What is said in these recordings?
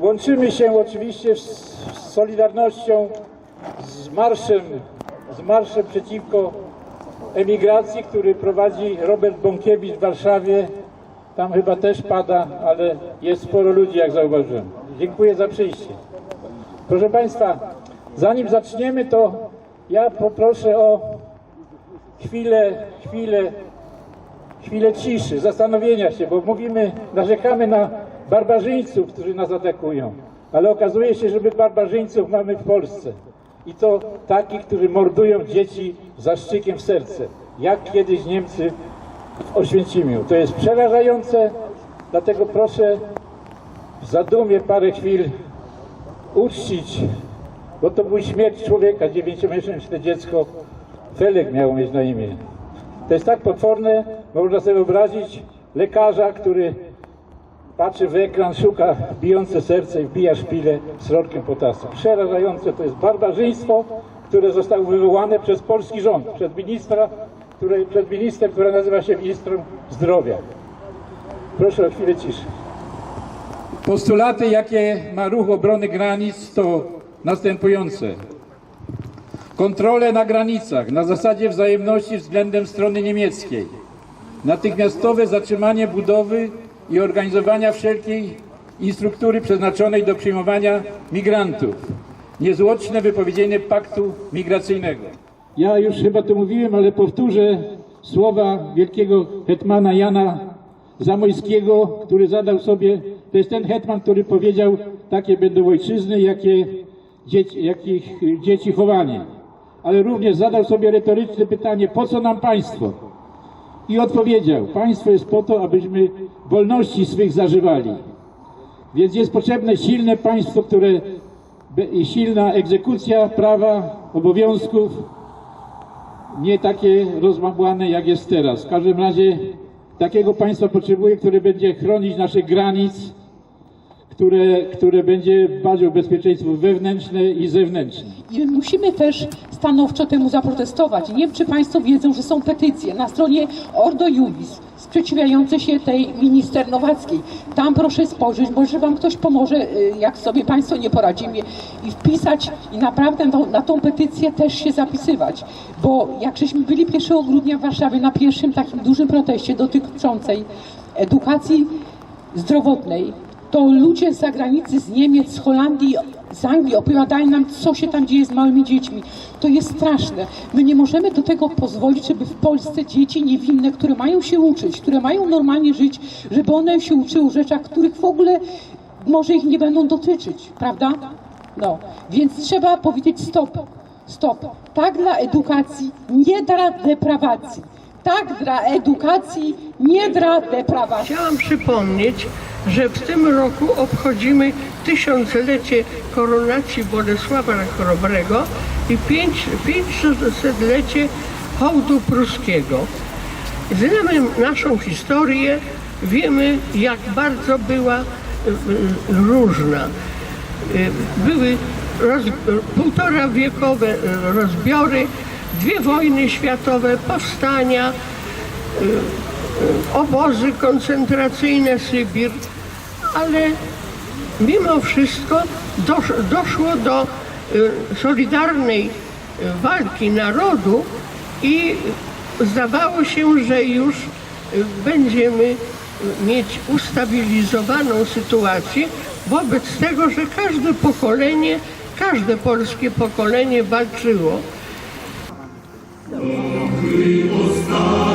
Łączymy się oczywiście z Solidarnością, z marszem, z marszem przeciwko emigracji, który prowadzi Robert Bąkiewicz w Warszawie. Tam chyba też pada, ale jest sporo ludzi, jak zauważyłem. Dziękuję za przyjście. Proszę Państwa, zanim zaczniemy, to ja poproszę o chwilę, chwilę, chwilę ciszy, zastanowienia się, bo mówimy, narzekamy na barbarzyńców, którzy nas atakują, ale okazuje się, że my barbarzyńców mamy w Polsce. I to takich, którzy mordują dzieci zaszczykiem w serce, jak kiedyś Niemcy w Oświęcimiu. To jest przerażające, dlatego proszę w zadumie parę chwil uczcić, bo to był śmierć człowieka, dziewięciomiesięczne dziecko, Felek miało mieć na imię. To jest tak potworne, można sobie wyobrazić lekarza, który patrzy w ekran, szuka bijące serce i wbija szpilę środkiem potasu. Przerażające to jest barbarzyństwo, które zostało wywołane przez polski rząd, przez ministra, który, przez minister, która nazywa się ministrem zdrowia. Proszę o chwilę ciszy. Postulaty, jakie ma ruch obrony granic, to następujące. Kontrole na granicach na zasadzie wzajemności względem strony niemieckiej. Natychmiastowe zatrzymanie budowy i organizowania wszelkiej instruktury przeznaczonej do przyjmowania migrantów. Niezwłoczne wypowiedzenie paktu migracyjnego. Ja już chyba to mówiłem, ale powtórzę słowa wielkiego hetmana Jana Zamojskiego, który zadał sobie, to jest ten hetman, który powiedział, takie będą ojczyzny, jakie dzieci, jakich dzieci chowanie. Ale również zadał sobie retoryczne pytanie, po co nam państwo? I odpowiedział, państwo jest po to, abyśmy wolności swych zażywali. Więc jest potrzebne silne państwo, które silna egzekucja prawa, obowiązków, nie takie rozmabłane jak jest teraz. W każdym razie takiego państwa potrzebuje, które będzie chronić naszych granic, które, które będzie o bezpieczeństwo wewnętrzne i zewnętrzne. I musimy też stanowczo temu zaprotestować. Nie wiem, czy Państwo wiedzą, że są petycje na stronie Ordo Juris sprzeciwiające się tej minister Nowackiej. Tam proszę spojrzeć, może Wam ktoś pomoże, y, jak sobie Państwo nie poradzimy i wpisać i naprawdę na tą petycję też się zapisywać. Bo jak żeśmy byli 1 grudnia w Warszawie na pierwszym takim dużym proteście dotyczącej edukacji zdrowotnej, to ludzie z zagranicy, z Niemiec, z Holandii, z Anglii opowiadają nam, co się tam dzieje z małymi dziećmi. To jest straszne. My nie możemy do tego pozwolić, żeby w Polsce dzieci niewinne, które mają się uczyć, które mają normalnie żyć, żeby one się uczyły rzeczach, których w ogóle może ich nie będą dotyczyć, prawda? No, więc trzeba powiedzieć stop, stop. Tak dla edukacji, nie dla deprawacji. Tak dla edukacji, nie dla deprawacji. Chciałam przypomnieć, że w tym roku obchodzimy tysiąclecie koronacji Bolesława Chrobrego i pięć- pięćsetlecie hołdu pruskiego. Znamy naszą historię, wiemy jak bardzo była y, y, różna. Y, Były roz, półtora wiekowe rozbiory, dwie wojny światowe, powstania, obozy koncentracyjne, Sybir, ale mimo wszystko dosz, doszło do y, solidarnej y, walki narodu i zdawało się, że już y, będziemy y, mieć ustabilizowaną sytuację wobec tego, że każde pokolenie, każde polskie pokolenie walczyło Świadomi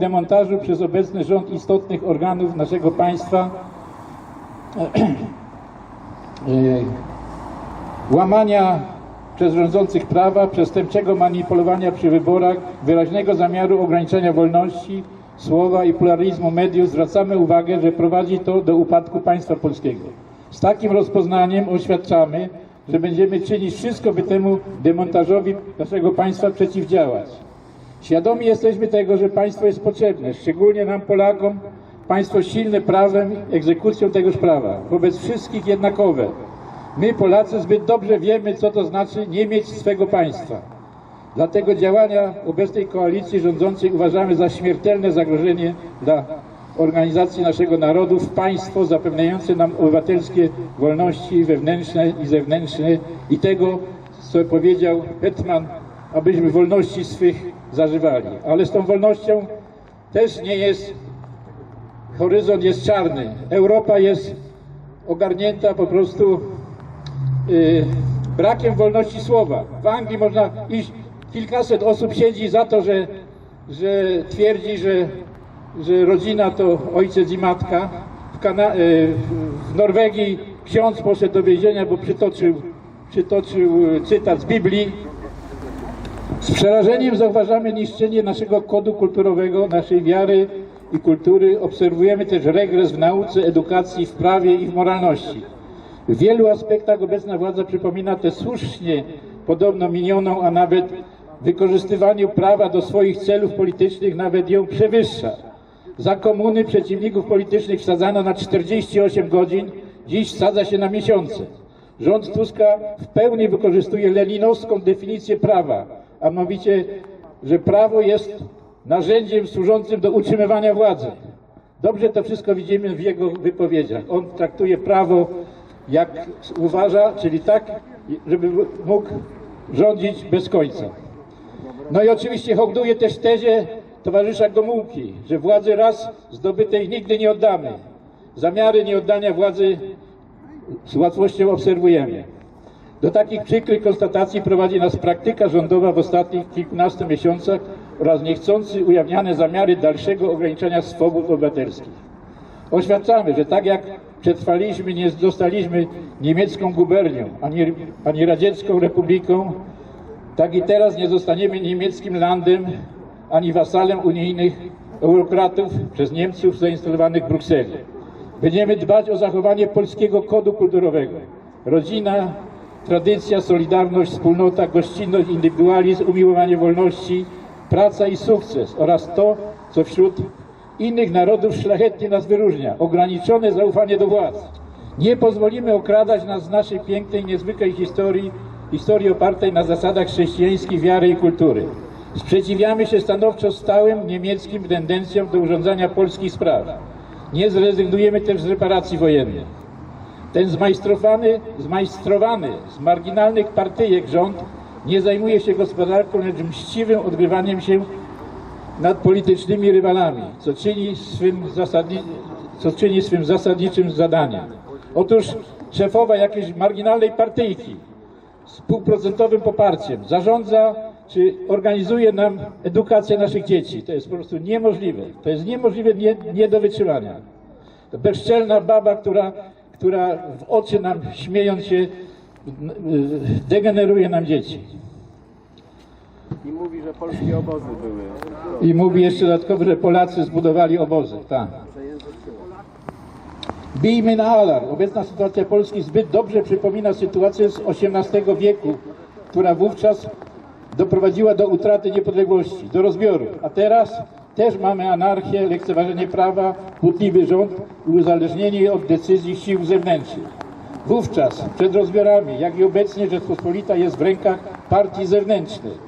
demontażu przez obecny rząd istotnych organów naszego państwa, e, łamania przez rządzących prawa, przestępczego manipulowania przy wyborach, wyraźnego zamiaru ograniczenia wolności słowa i pluralizmu mediów, zwracamy uwagę, że prowadzi to do upadku państwa polskiego. Z takim rozpoznaniem oświadczamy, że będziemy czynić wszystko, by temu demontażowi naszego państwa przeciwdziałać. Świadomi jesteśmy tego, że państwo jest potrzebne, szczególnie nam Polakom, państwo silne prawem, egzekucją tegoż prawa, wobec wszystkich jednakowe. My Polacy zbyt dobrze wiemy, co to znaczy nie mieć swego państwa. Dlatego działania obecnej koalicji rządzącej uważamy za śmiertelne zagrożenie dla organizacji naszego narodu w państwo zapewniające nam obywatelskie wolności wewnętrzne i zewnętrzne i tego, co powiedział Hetman, abyśmy wolności swych zażywali. Ale z tą wolnością też nie jest, horyzont jest czarny. Europa jest ogarnięta po prostu y, brakiem wolności słowa. W Anglii można iść, kilkaset osób siedzi za to, że, że twierdzi, że, że rodzina to ojciec i matka. W, Kana- y, w Norwegii ksiądz poszedł do więzienia, bo przytoczył, przytoczył y, cytat z Biblii. Z przerażeniem zauważamy niszczenie naszego kodu kulturowego, naszej wiary i kultury. Obserwujemy też regres w nauce, edukacji, w prawie i w moralności. W wielu aspektach obecna władza przypomina tę słusznie podobno minioną, a nawet wykorzystywaniu prawa do swoich celów politycznych nawet ją przewyższa. Za komuny przeciwników politycznych wsadzano na 48 godzin, dziś wsadza się na miesiące. Rząd Tuska w pełni wykorzystuje leninowską definicję prawa, a mianowicie, że prawo jest narzędziem służącym do utrzymywania władzy. Dobrze to wszystko widzimy w jego wypowiedziach. On traktuje prawo jak uważa, czyli tak, żeby mógł rządzić bez końca. No i oczywiście hołduje też tezie towarzysza Gomułki, że władzy raz zdobytej nigdy nie oddamy. Zamiary nieoddania władzy z łatwością obserwujemy. Do takich przykrych konstatacji prowadzi nas praktyka rządowa w ostatnich kilkunastu miesiącach oraz niechcący ujawniane zamiary dalszego ograniczenia swobód obywatelskich. Oświadczamy, że tak jak przetrwaliśmy, nie zostaliśmy niemiecką gubernią, ani, ani radziecką republiką, tak i teraz nie zostaniemy niemieckim landem, ani wasalem unijnych eurokratów przez Niemców zainstalowanych w Brukseli. Będziemy dbać o zachowanie polskiego kodu kulturowego. Rodzina, tradycja, solidarność, wspólnota, gościnność, indywidualizm, umiłowanie wolności, praca i sukces oraz to, co wśród innych narodów szlachetnie nas wyróżnia, ograniczone zaufanie do władz. Nie pozwolimy okradać nas z naszej pięknej, niezwykłej historii, historii opartej na zasadach chrześcijańskiej wiary i kultury. Sprzeciwiamy się stanowczo stałym niemieckim tendencjom do urządzania polskich spraw. Nie zrezygnujemy też z reparacji wojennych. Ten zmajstrowany, zmajstrowany z marginalnych partyjek rząd nie zajmuje się gospodarką, lecz mściwym odgrywaniem się nad politycznymi rywalami, co czyni swym, zasadni, co czyni swym zasadniczym zadaniem. Otóż szefowa jakiejś marginalnej partyjki z półprocentowym poparciem zarządza czy organizuje nam edukację naszych dzieci. To jest po prostu niemożliwe. To jest niemożliwe nie, nie do wytrzymania. To bezczelna baba, która, która w oczy nam śmiejąc się degeneruje nam dzieci. I mówi, że polskie obozy były. I mówi jeszcze dodatkowo, że Polacy zbudowali obozy. Tak. Bijmy na alarm. Obecna sytuacja Polski zbyt dobrze przypomina sytuację z XVIII wieku, która wówczas doprowadziła do utraty niepodległości, do rozbioru. A teraz też mamy anarchię, lekceważenie prawa, kłótliwy rząd i uzależnienie od decyzji sił zewnętrznych. Wówczas, przed rozbiorami, jak i obecnie, Rzeczpospolita jest w rękach partii zewnętrznych.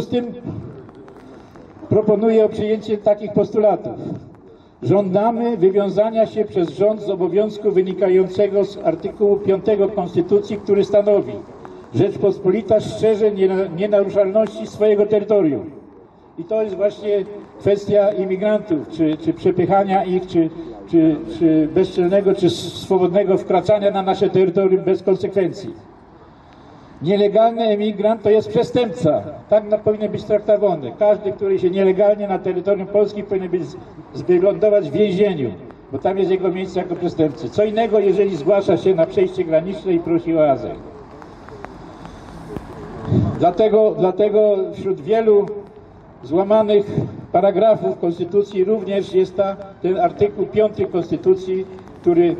Związku z tym proponuję przyjęcie takich postulatów. Żądamy wywiązania się przez rząd z obowiązku wynikającego z artykułu 5 Konstytucji, który stanowi Rzeczpospolita niena- nienaruszalności swojego terytorium. I to jest właśnie kwestia imigrantów, czy, czy przepychania ich, czy, czy, czy bezczelnego, czy swobodnego wkraczania na nasze terytorium bez konsekwencji. Nielegalny emigrant to jest przestępca. Tak powinien być traktowany. Każdy, który się nielegalnie na terytorium Polski powinien być, wylądować w więzieniu, bo tam jest jego miejsce jako przestępcy. Co innego, jeżeli zgłasza się na przejście graniczne i prosi o azyl. Dlatego, dlatego wśród wielu złamanych paragrafów Konstytucji również jest ta, ten artykuł 5 Konstytucji, który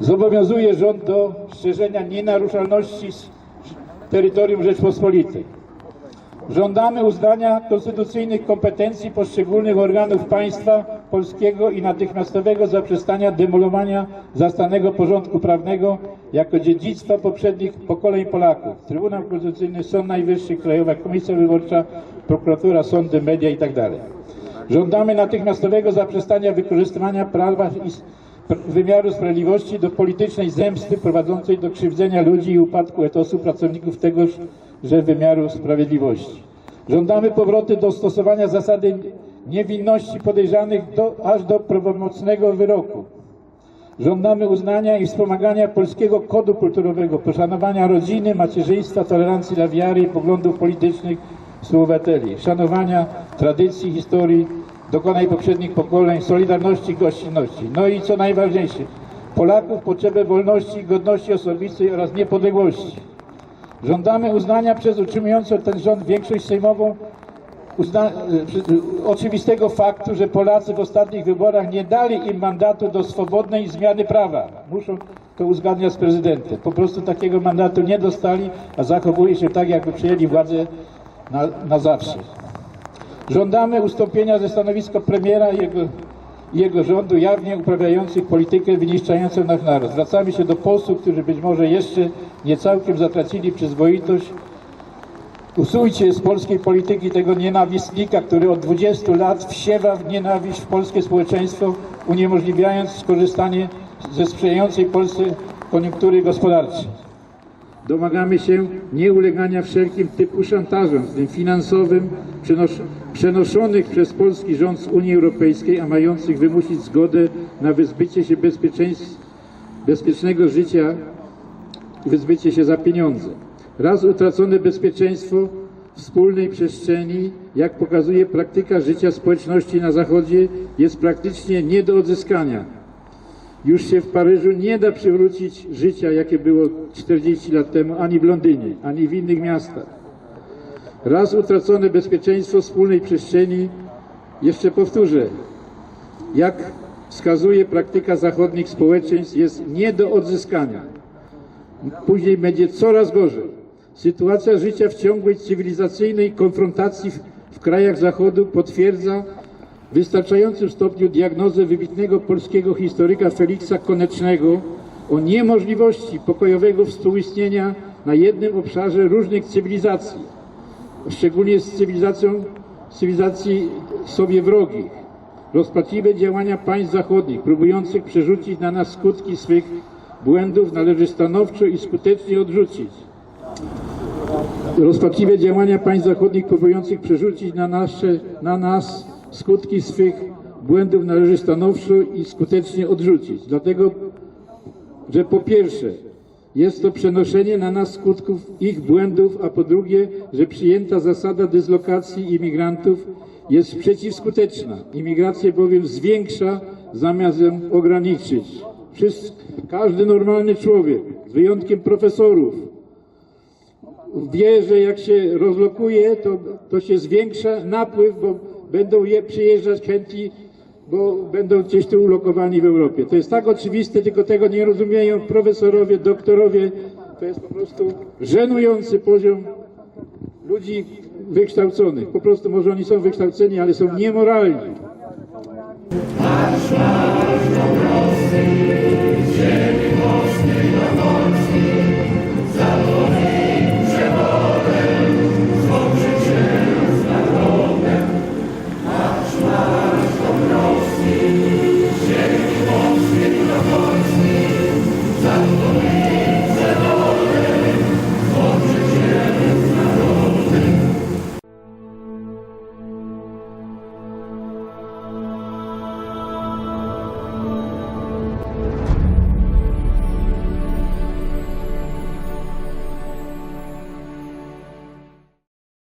zobowiązuje rząd do strzeżenia nienaruszalności terytorium Rzeczpospolitej. Żądamy uznania konstytucyjnych kompetencji poszczególnych organów państwa polskiego i natychmiastowego zaprzestania demolowania zastanego porządku prawnego jako dziedzictwa poprzednich pokoleń Polaków. Trybunał Konstytucyjny, Sąd Najwyższy, Krajowa Komisja Wyborcza, prokuratura, sądy, media itd. Żądamy natychmiastowego zaprzestania wykorzystywania prawa i wymiaru sprawiedliwości do politycznej zemsty prowadzącej do krzywdzenia ludzi i upadku etosu pracowników tegoż że wymiaru sprawiedliwości. Żądamy powrotu do stosowania zasady niewinności podejrzanych do, aż do prawomocnego wyroku. Żądamy uznania i wspomagania polskiego kodu kulturowego, poszanowania rodziny, macierzyństwa, tolerancji dla wiary i poglądów politycznych współobywateli, szanowania tradycji, historii, dokonań poprzednich pokoleń, solidarności, gościnności. No i co najważniejsze, Polaków potrzebę wolności, godności osobistej oraz niepodległości. Żądamy uznania przez utrzymującą ten rząd większość sejmową uzna, e, oczywistego faktu, że Polacy w ostatnich wyborach nie dali im mandatu do swobodnej zmiany prawa. Muszą to uzgadniać z prezydentem. Po prostu takiego mandatu nie dostali, a zachowuje się tak, jakby przyjęli władzę na, na zawsze. Żądamy ustąpienia ze stanowiska premiera i jego, jego rządu jawnie uprawiających politykę wyniszczającą nasz naród. Zwracamy się do posłów, którzy być może jeszcze nie całkiem zatracili przyzwoitość. Usuńcie z polskiej polityki tego nienawistnika, który od 20 lat wsiewa w nienawiść w polskie społeczeństwo, uniemożliwiając skorzystanie ze sprzyjającej Polsce koniunktury gospodarczej. Domagamy się nieulegania wszelkim typu szantażom, w tym finansowym, przenos- przenoszonych przez polski rząd z Unii Europejskiej, a mających wymusić zgodę na wyzbycie się bezpiecznego życia, wyzbycie się za pieniądze. Raz utracone bezpieczeństwo wspólnej przestrzeni, jak pokazuje praktyka życia społeczności na Zachodzie, jest praktycznie nie do odzyskania. Już się w Paryżu nie da przywrócić życia, jakie było 40 lat temu, ani w Londynie, ani w innych miastach. Raz utracone bezpieczeństwo wspólnej przestrzeni, jeszcze powtórzę, jak wskazuje praktyka zachodnich społeczeństw, jest nie do odzyskania. Później będzie coraz gorzej. Sytuacja życia w ciągłej cywilizacyjnej konfrontacji w, w krajach Zachodu potwierdza wystarczającym stopniu diagnozę wybitnego polskiego historyka Feliksa Konecznego o niemożliwości pokojowego współistnienia na jednym obszarze różnych cywilizacji, szczególnie z cywilizacją cywilizacji sobie wrogich. Rozpaczliwe działania państw zachodnich, próbujących przerzucić na nas skutki swych błędów, należy stanowczo i skutecznie odrzucić. Rozpaczliwe działania państw zachodnich próbujących przerzucić na, nasze, na nas skutki swych błędów należy stanowczo i skutecznie odrzucić. Dlatego, że po pierwsze jest to przenoszenie na nas skutków ich błędów, a po drugie, że przyjęta zasada dyslokacji imigrantów jest przeciwskuteczna. Imigrację bowiem zwiększa zamiast ją ograniczyć. Każdy normalny człowiek, z wyjątkiem profesorów, wie, że jak się rozlokuje, to, to się zwiększa napływ, bo będą je przyjeżdżać chętni, bo będą gdzieś tu ulokowani w Europie. To jest tak oczywiste, tylko tego nie rozumieją profesorowie, doktorowie. To jest po prostu żenujący poziom ludzi wykształconych. Po prostu może oni są wykształceni, ale są niemoralni. Ziemi